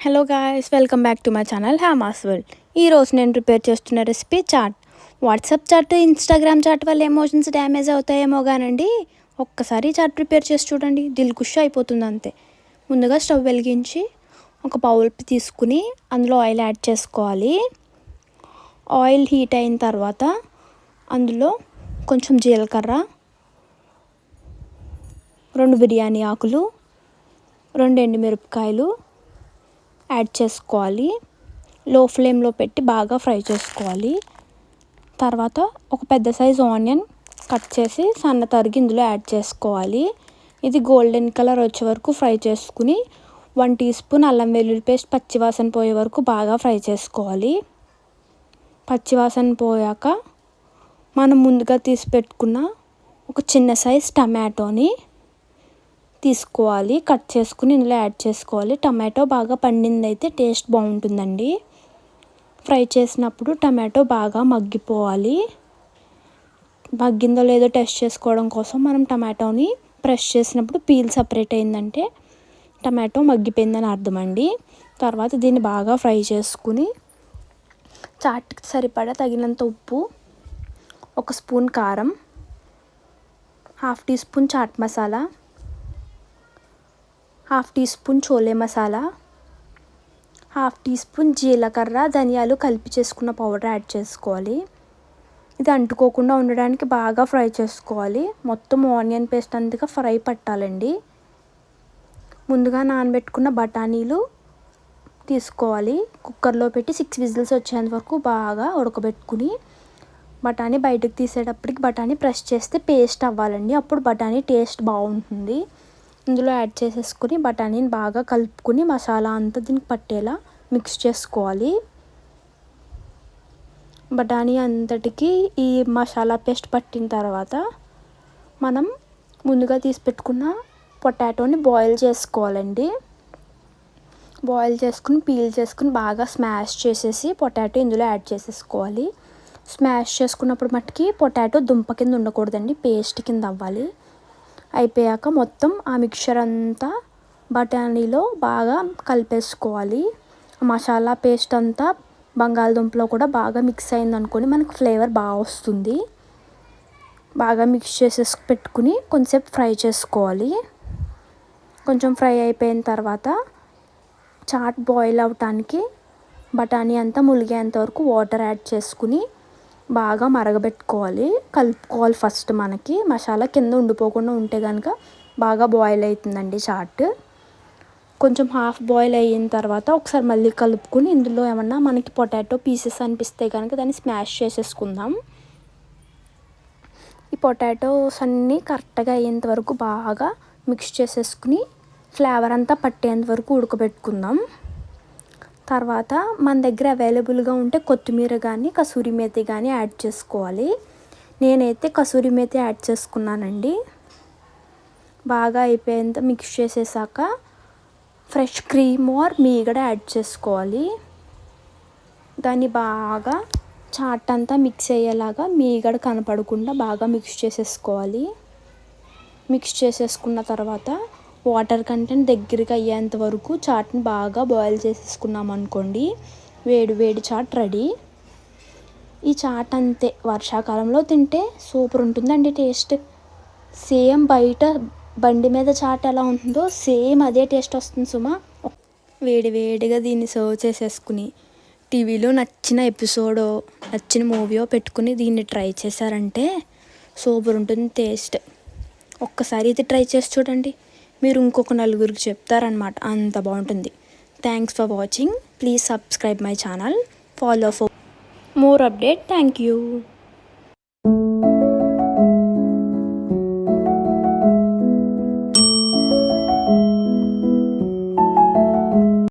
Hello guys welcome back to my channel హ్యామాస్ world ఈరోజు నేను prepare చేస్తున్న recipe chat. WhatsApp chat Instagram chat వల్ల emotions damage అవుతాయేమో కానండి ఒక్కసారి చాట్ ప్రిపేర్ చేసి చూడండి దిల్ ఖుష్ అయిపోతుంది అంతే. ముందుగా స్టవ్ వెలిగించి ఒక బౌల్ తీసుకుని అందులో ఆయిల్ యాడ్ చేసుకోవాలి. ఆయిల్ హీట్ అయిన తర్వాత అందులో కొంచెం జీలకర్ర రెండు బిర్యానీ ఆకులు రెండు ఎండుమిరపకాయలు యాడ్ చేసుకోవాలి. లో ఫ్లేమ్లో పెట్టి బాగా ఫ్రై చేసుకోవాలి. తర్వాత ఒక పెద్ద సైజు ఆనియన్ కట్ చేసి సన్న తరిగి ఇందులో యాడ్ చేసుకోవాలి. ఇది గోల్డెన్ కలర్ వచ్చే వరకు ఫ్రై చేసుకుని వన్ టీ స్పూన్ అల్లం వెల్లుల్లి పేస్ట్ పచ్చివాసన పోయే వరకు బాగా ఫ్రై చేసుకోవాలి. పచ్చివాసన పోయాక మనం ముందుగా తీసి పెట్టుకున్న ఒక చిన్న సైజ్ టమాటోని తీసుకోవాలి కట్ చేసుకుని ఇందులో యాడ్ చేసుకోవాలి. టమాటో బాగా పండింది అయితే టేస్ట్ బాగుంటుందండి. ఫ్రై చేసినప్పుడు టమాటో బాగా మగ్గిపోవాలి. మగ్గిందో లేదో టెస్ట్ చేసుకోవడం కోసం మనం టమాటోని ప్రెస్ చేసినప్పుడు పీల్ సపరేట్ అయిందంటే టమాటో మగ్గిపోయిందని అర్థం అండి తర్వాత దీన్ని బాగా ఫ్రై చేసుకుని చాట్కి సరిపడా తగినంత ఉప్పు ఒక స్పూన్ కారం half teaspoon chaat masala half teaspoon chole masala half teaspoon జీలకర్ర ధనియాలు కలిపి చేసుకున్న పౌడర్ యాడ్ చేసుకోవాలి. ఇది అంటుకోకుండా ఉండడానికి బాగా ఫ్రై చేసుకోవాలి. మొత్తం ఆనియన్ పేస్ట్ అంతగా ఫ్రై పట్టాలండి. ముందుగా నానబెట్టుకున్న బఠానీలు తీసుకోవాలి. కుక్కర్లో పెట్టి సిక్స్ విజిల్స్ వచ్చేంత వరకు బాగా ఉడకబెట్టుకుని బఠానీ బయటకు తీసేటప్పటికి బఠానీ ప్రెస్ చేస్తే పేస్ట్ అవ్వాలండి. అప్పుడు బఠానీ టేస్ట్ బాగుంటుంది. ఇందులో యాడ్ చేసేసుకుని బఠానీని బాగా కలుపుకొని మసాలా అంతా దీనికి పట్టేలా మిక్స్ చేసుకోవాలి. బఠానీ అంతటికి ఈ మసాలా పేస్ట్ పట్టిన తర్వాత మనం ముందుగా తీసి పెట్టుకున్న పొటాటోని బాయిల్ చేసుకోవాలండి. బాయిల్ చేసుకుని పీల్ చేసుకుని బాగా స్మాష్ చేసేసి పొటాటో ఇందులో యాడ్ చేసేసుకోవాలి. స్మాష్ చేసుకున్నప్పుడు మట్టుకి పొటాటో దుంప కింద ఉండకూడదండి పేస్ట్ కింద అవ్వాలి. అయిపోయాక మొత్తం ఆ మిక్చర్ అంతా బఠానీలో బాగా కలిపేసుకోవాలి. మసాలా పేస్ట్ అంతా బంగాళదుంపలో కూడా బాగా మిక్స్ అయింది అనుకొని మనకు ఫ్లేవర్ బాగా వస్తుంది. బాగా మిక్స్ చేసేసి పెట్టుకుని కొంచెంసేపు ఫ్రై చేసుకోవాలి. కొంచెం ఫ్రై అయిపోయిన తర్వాత చాట్ బాయిల్ అవటానికి బఠానీ అంతా ములిగేంత వరకు వాటర్ యాడ్ చేసుకుని బాగా మరగబెట్టుకోవాలి. కలుపుకోవాలి ఫస్ట్ మనకి. మసాలా కింద ఉండిపోకుండా ఉంటే కనుక బాగా బాయిల్ అవుతుందండి చాట్. కొంచెం హాఫ్ బాయిల్ అయిన తర్వాత ఒకసారి మళ్ళీ కలుపుకొని ఇందులో ఏమన్నా మనకి పొటాటో పీసెస్ అనిపిస్తే కనుక దాన్ని స్మాష్ చేసేసుకుందాం. ఈ పొటాటోస్ అన్నీ కరెక్ట్గా అయ్యేంత వరకు బాగా మిక్స్ చేసేసుకుని ఫ్లేవర్ అంతా పట్టేంత వరకు ఉడకబెట్టుకుందాం. తర్వాత మన దగ్గర అవైలబుల్గా ఉంటే కొత్తిమీర కానీ కసూరి మేతి కానీ యాడ్ చేసుకోవాలి. నేనైతే కసూరి మేతి యాడ్ చేసుకున్నానండి. బాగా అయిపోయేంత మిక్స్ చేసేసాక ఫ్రెష్ క్రీమ్ ఆర్ మీగడ యాడ్ చేసుకోవాలి. దాన్ని బాగా చాట్ అంతా మిక్స్ అయ్యేలాగా మీగడ కనపడకుండా బాగా మిక్స్ చేసేసుకోవాలి. మిక్స్ చేసేసుకున్న తర్వాత వాటర్ కంటెంట్ దగ్గరికి అయ్యేంత వరకు చాట్ని బాగా బాయిల్ చేసేసుకున్నాం అనుకోండి. వేడి వేడి చాట్ రెడీ. ఈ చాట్ అంతే. వర్షాకాలంలో తింటే సూపర్ ఉంటుందండి టేస్ట్. సేమ్ బయట బండి మీద చాట్ ఎలా ఉంటుందో సేమ్ అదే టేస్ట్ వస్తుంది సుమా. వేడి వేడిగా దీన్ని సర్వ్ చేసేసుకుని టీవీలో నచ్చిన ఎపిసోడో నచ్చిన మూవీయో పెట్టుకుని దీన్ని ట్రై చేశారంటే సూపర్ ఉంటుంది టేస్ట్. ఒక్కసారి ఇది ట్రై చేసి చూడండి. మీరు ఇంకొక నలుగురికి చెప్తారనమాట అంత బాగుంటుంది. Thanks for watching please subscribe my channel follow for more update thank you